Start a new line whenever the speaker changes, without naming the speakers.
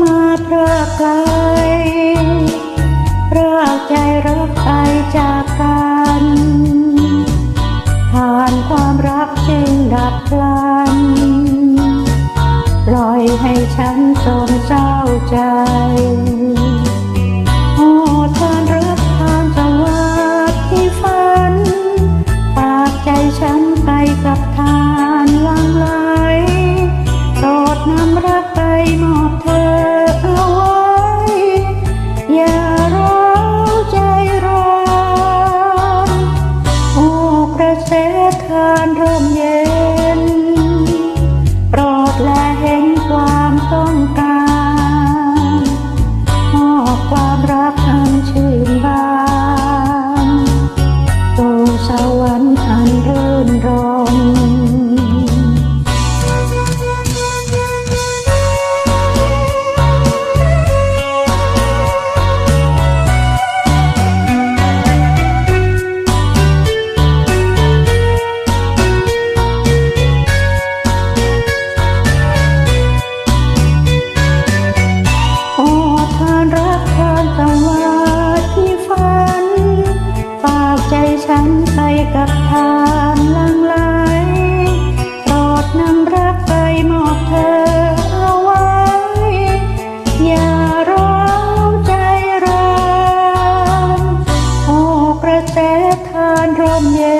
มาเพรากไกลพรากใจรักไปจากกันผ่านความรักจึงดับพลัน ปล่อยให้ฉันโศกเศร้าใจ Prabhu. ฉันไปกับทางลังลายโปรดนำรักไปมอบเธอเอาไว้ อย่าร้องใจร้อนโอ้กระแสทานร่มเย็น